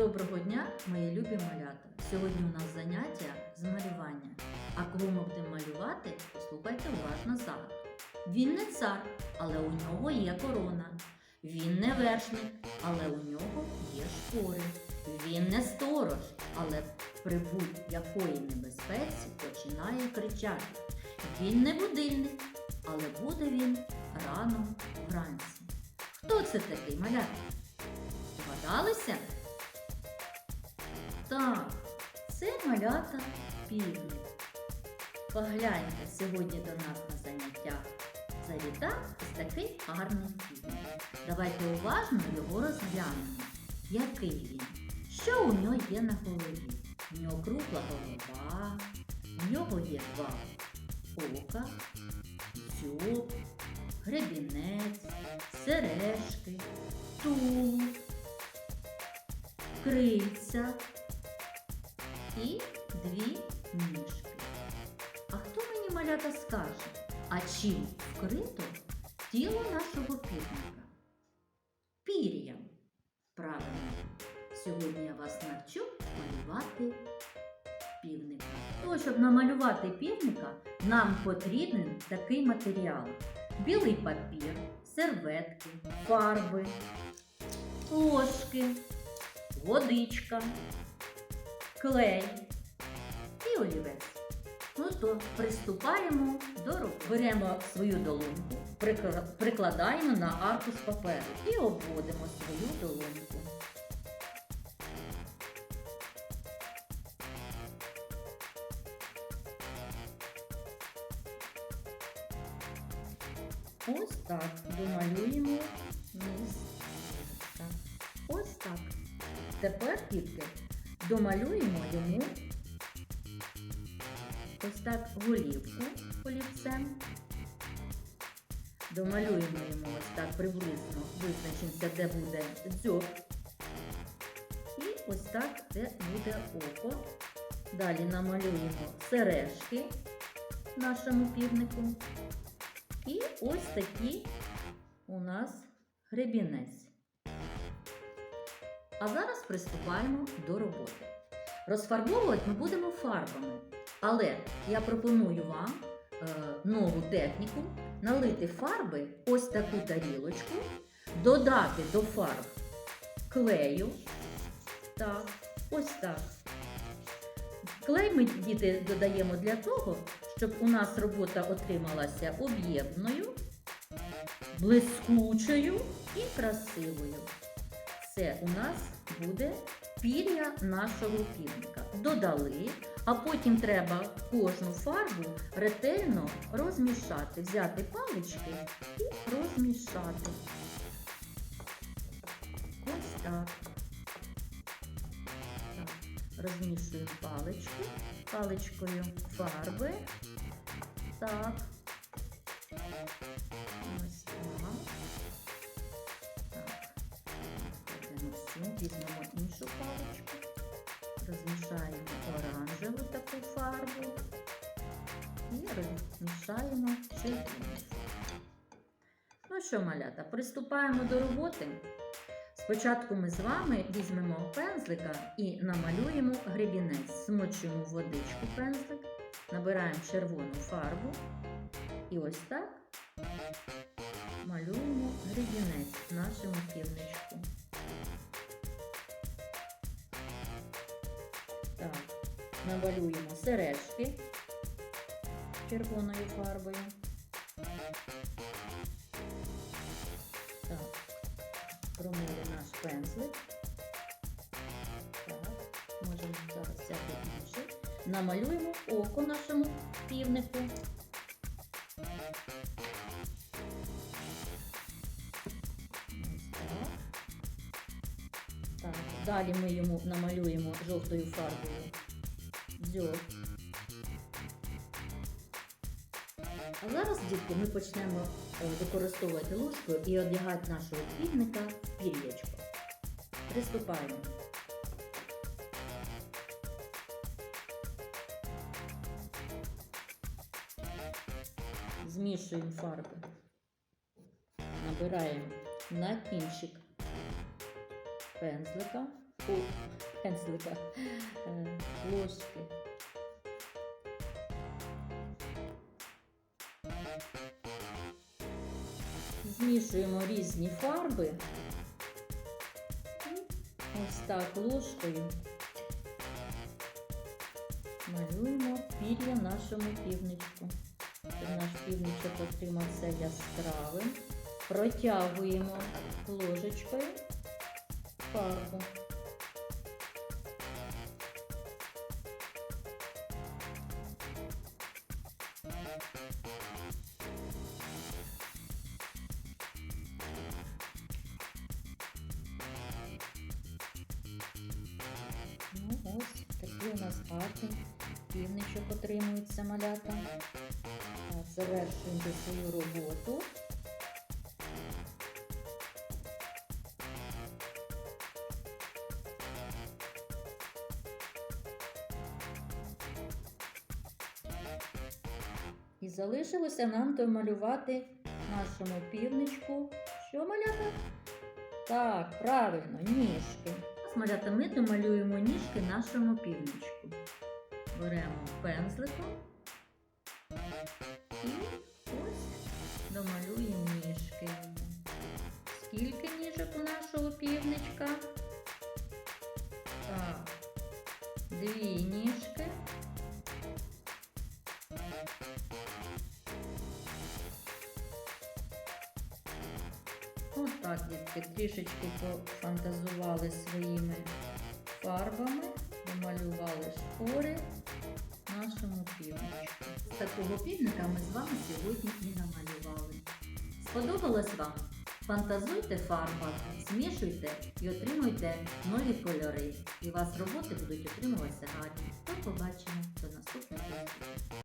Доброго дня, мої любі малята! Сьогодні у нас заняття з малювання. А кого ми будемо малювати, послухайте уважно загадку. Він не цар, але у нього є корона. Він не вершник, але у нього є шпори. Він не сторож, але при будь-якої небезпеці починає кричати. Він не будильник, але буде він рано вранці. Хто це такий малята? Здогадалися? Так, це малята півник. Погляньте, сьогодні до нас на заняттях завітав ось такий гарний півник. Давайте уважно його розглянемо. Який він? Що у нього є на голові? У нього кругла голова, у нього є два ока, дзьоб, гребінець, сережки, тулуб, крильця малята скаже, а чим вкрито тіло нашого півника? Пір'ям. Правильно. Сьогодні я вас навчу малювати півника. Тому, щоб намалювати півника, нам потрібен такий матеріал: білий папір, серветки, фарби, ложки, водичка, клей і олівець. Ну то приступаємо до роботи. Беремо свою долоньку, прикладаємо на аркуш паперу і обводимо свою долоньку. Ось так домалюємо низ. Ось так. Тепер тільки домалюємо йому ось так голівку олівцем. Домалюємо йому ось так приблизно, визначимося, де буде дзьоб. І ось так, де буде око. Далі намалюємо сережки нашому півнику. І ось такий у нас гребінець. А зараз приступаємо до роботи. Розфарбовувати ми будемо фарбами. Але я пропоную вам е, нову техніку налити фарби ось таку тарілочку, додати до фарб клею. Так, ось так. Клей ми діти додаємо для того, щоб у нас робота отрималася об'ємною, блискучою і красивою. Це у нас буде пір'я нашого півника. Додали, а потім треба кожну фарбу ретельно розмішати, взяти палички і розмішати. Ось так. Так, Розмішуємо паличку, паличкою фарби. Так. Ось так. Так. Візьмемо іншу паличку, і розмішаємо. Ну що, малята, приступаємо до роботи. Спочатку ми з вами візьмемо пензлика і намалюємо гребінець. Смочуємо в водичку пензлик, набираємо червону фарбу і ось так малюємо гребінець нашому півничку. Так, намалюємо сережки червоною фарбою. Так, промили наш пензлик. Так, можемо зараз взяти інший. Намалюємо око нашому півнику. Так. Далі ми йому намалюємо жовтою фарбою дзьоб. А зараз, дітки, ми почнемо е, використовувати ложку і одягати нашого півника в пір'ячко. Приступаємо. Змішуємо фарби. Набираємо на кінчик пензлика у пензлика е, ложки. Змішуємо різні фарби. І ось так ложкою малюємо пір'я нашому півничку. Щоб наш півничок отримався яскравим. Протягуємо ложечкою фарбу. Ну, ось такий у нас гарний півничок отримується малята. Завершуємо свою роботу. І залишилося нам домалювати нашому півничку. Що малята? Так, правильно, ніжки. З малята ми домалюємо ніжки нашому півничку. Беремо пензликом і ось домалюємо ніжки. Скільки ніжок у нашого півничка? Так, дві ніжки. Ось так, трішечки пофантазували своїми фарбами, домалювали шпори нашому півничку. Такого півника ми з вами сьогодні і намалювали. Сподобалось вам? Фантазуйте фарбами, змішуйте і отримуйте нові кольори. І у вас роботи будуть отримуватися гарні. До побачення!